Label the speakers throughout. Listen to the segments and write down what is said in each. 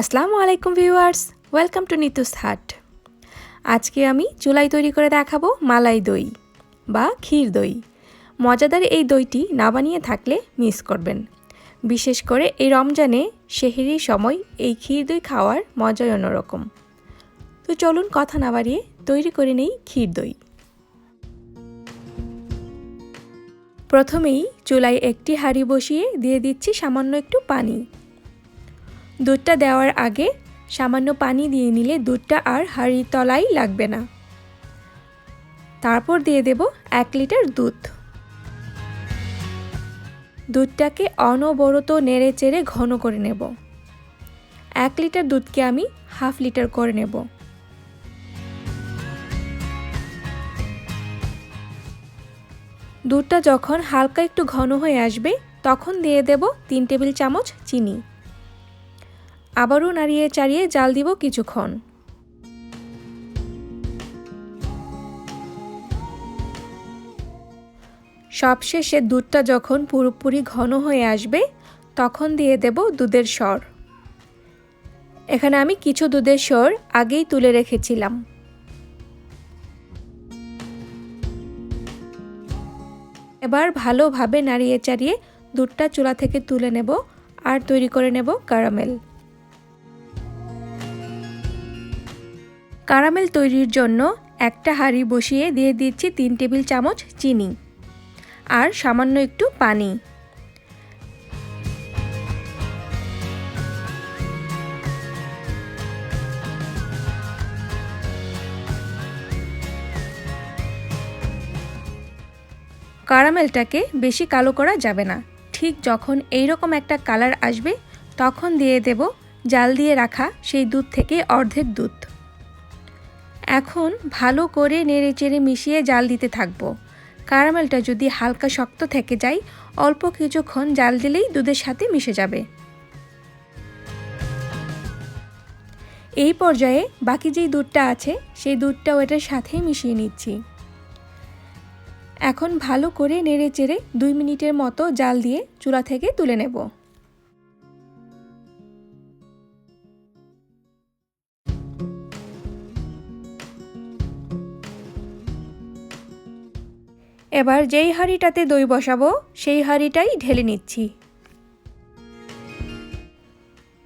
Speaker 1: আসসালামু আলাইকুম viewers, welcome to নিতুস হাট। আজকে আমি চুলাই তৈরি করে দেখাবো মালাই দই বা ক্ষীর দই। মজাদার এই দইটি না বানিয়ে থাকলে মিস করবেন। বিশেষ করে এই রমজানে সেহেরির সময় এই ক্ষীর দই খাওয়ার মজাই অন্যরকম। তো চলুন কথা না বাড়িয়ে তৈরি করে নেই ক্ষীর দই। প্রথমেই চুলায় একটি হাঁড়ি বসিয়ে দিয়ে দিচ্ছি সামান্য একটু পানি। দুধটা দেওয়ার আগে সামান্য পানি দিয়ে নিলে দুধটা আর হাঁড়ির তলাই লাগবে না। তারপর দিয়ে দেব এক লিটার দুধ। দুধটাকে অনবরত নেড়ে চেড়ে ঘন করে নেব। এক লিটার দুধকে আমি হাফ লিটার করে নেব। দুধটা যখন হালকা একটু ঘন হয়ে আসবে, তখন দিয়ে দেব তিন টেবিল চামচ চিনি। আবারও নাড়িয়ে চাড়িয়ে জাল দিব কিছুক্ষণ। সবশেষে দুধটা যখন পুরোপুরি ঘন হয়ে আসবে, তখন দিয়ে দেব দুধের স্বর এখানে আমি কিছু দুধের স্বর আগেই তুলে রেখেছিলাম। এবার ভালোভাবে নাড়িয়ে চাড়িয়ে দুধটা চুলা থেকে তুলে নেব আর তৈরি করে নেব ক্যারামেল। কারামেল তৈরির জন্য একটা হাঁড়ি বসিয়ে দিয়ে দিচ্ছি তিন টেবিল চামচ চিনি আর সামান্য একটু পানি। কারামেলটাকে বেশি কালো করা যাবে না। ঠিক যখন এই রকম একটা কালার আসবে, তখন দিয়ে দেব জাল দিয়ে রাখা সেই দুধ থেকে অর্ধেক দুধ। এখন ভালো করে নেড়ে চেড়ে মিশিয়ে জাল দিতে থাকব। কারামেলটা যদি হালকা শক্ত থেকে যায়, অল্প কিছুক্ষণ জাল দিলেই দুধের সাথে মিশে যাবে। এই পর্যায়ে বাকি যেই দুধটা আছে, সেই দুধটাও এটার সাথে মিশিয়ে নিচ্ছি। এখন ভালো করে নেড়ে চেড়ে দুই মিনিটের মতো জাল দিয়ে চুলা থেকে তুলে নেব। এবার যেই হাঁড়িটাতে দই বসাবো, সেই হাঁড়িটাই ঢেলে নিচ্ছি।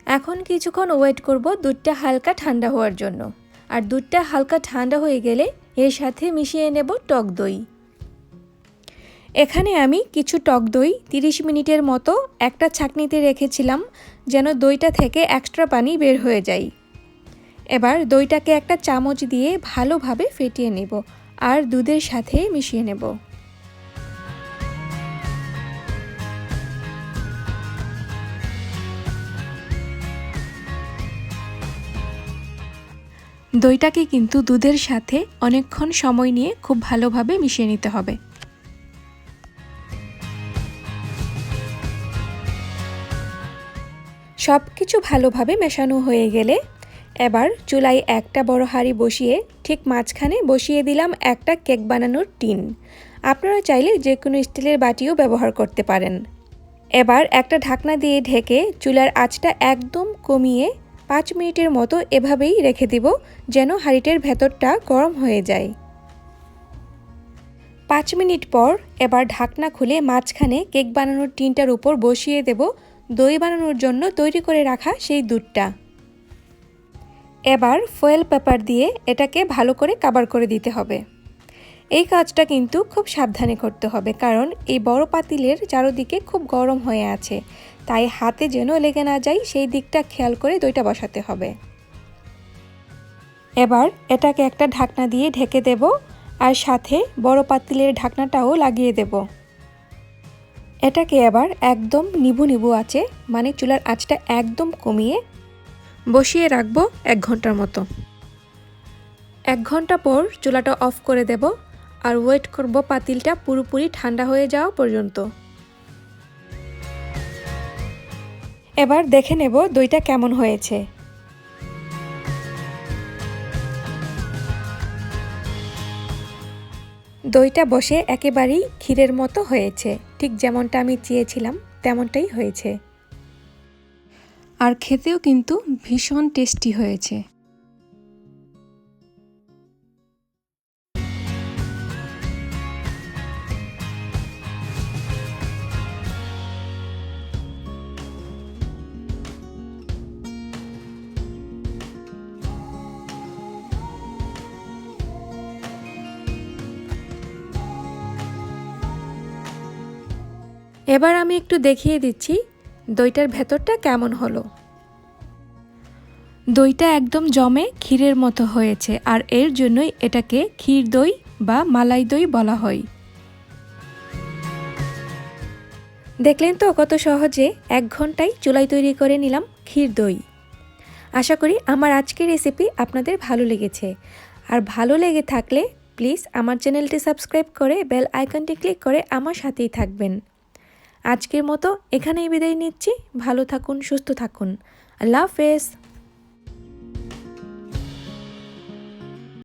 Speaker 1: এখন কিছুক্ষণ ওয়েট করব দুধটা হালকা ঠান্ডা হওয়ার জন্য। আর দুধটা হালকা ঠান্ডা হয়ে গেলে এর সাথে মিশিয়ে নেব টক দই। এখানে আমি কিছু টক দই 30 মিনিটের মতো একটা ছাকনিতে রেখেছিলাম, যেন দইটা থেকে এক্সট্রা পানি বের হয়ে যায়। এবার দইটাকে একটা চামচ দিয়ে ভালোভাবে ফেটিয়ে নেব, আর দুধের সাথে মিশিয়ে নেব। দইটাকে কিন্তু দুধের সাথে অনেকক্ষণ সময় নিয়ে খুব ভালোভাবে মিশিয়ে নিতে হবে। সব কিছু ভালোভাবে মেশানো হয়ে গেলে এবার চুলায় একটা বড় হাঁড়ি বসিয়ে ঠিক মাঝখানে বসিয়ে দিলাম একটা কেক বানানোর টিন। আপনারা চাইলে যে কোনো স্টিলের বাটিও ব্যবহার করতে পারেন। এবার একটা ঢাকনা দিয়ে ঢেকে চুলার আঁচটা একদম কমিয়ে পাঁচ মিনিটের মতো এভাবেই রেখে দিব, যেন হাঁড়িটার ভেতরটা গরম হয়ে যায়। পাঁচ মিনিট পর এবার ঢাকনা খুলে মাঝখানে কেক বানানোর টিনটার উপর বসিয়ে দেব, দই বানানোর জন্য তৈরি করে রাখা সেই দুধটা। এবার ফয়েল পেপার দিয়ে এটাকে ভালো করে কাবার করে দিতে হবে। এই কাজটা কিন্তু খুব সাবধানে করতে হবে, কারণ এই বড় পাতিলের চারোদিকে খুব গরম হয়ে আছে। তাই হাতে যেন লেগে না যায়, সেই দিকটা খেয়াল করে দইটা বসাতে হবে। এবার এটাকে একটা ঢাকনা দিয়ে ঢেকে দেব আর সাথে বড় পাতিলের ঢাকনাটাও লাগিয়ে দেব। এটাকে এবার একদম নিবু নিবু আছে মানে চুলার আঁচটা একদম কমিয়ে বসিয়ে রাখব এক ঘণ্টার মতো। এক ঘণ্টা পর চুলাটা অফ করে দেব আর ওয়েট করব পাতিলটা পুরোপুরি ঠান্ডা হয়ে যাওয়া পর্যন্ত। এবার দেখে নেব দইটা কেমন হয়েছে। দইটা বসে একেবারেই ক্ষীরের মতো হয়েছে, ঠিক যেমনটা আমি চেয়েছিলাম, তেমনটাই হয়েছে। আর খেতেও কিন্তু ভীষণ টেস্টি হয়েছে। এবার আমি একটু দেখিয়ে দিচ্ছি দইটার ভেতরটা কেমন হলো। দইটা একদম জমে ক্ষীরের মতো হয়েছে, আর এর জন্যই এটাকে ক্ষীর দই বা মালাই দই বলা হয়। দেখলেন তো কত সহজে এক ঘন্টায় চুলাই তৈরি করে নিলাম ক্ষীর দই। আশা করি আমার আজকের রেসিপি আপনাদের ভালো লেগেছে। আর ভালো লেগে থাকলে প্লিজ আমার চ্যানেলটি সাবস্ক্রাইব করে বেল আইকনটি ক্লিক করে আমার সাথেই থাকবেন। আজকের মতো এখানেই বিদায় নিচ্ছি। ভালো থাকুন সুস্থ থাকুন। আল্লাহ হাফেজ।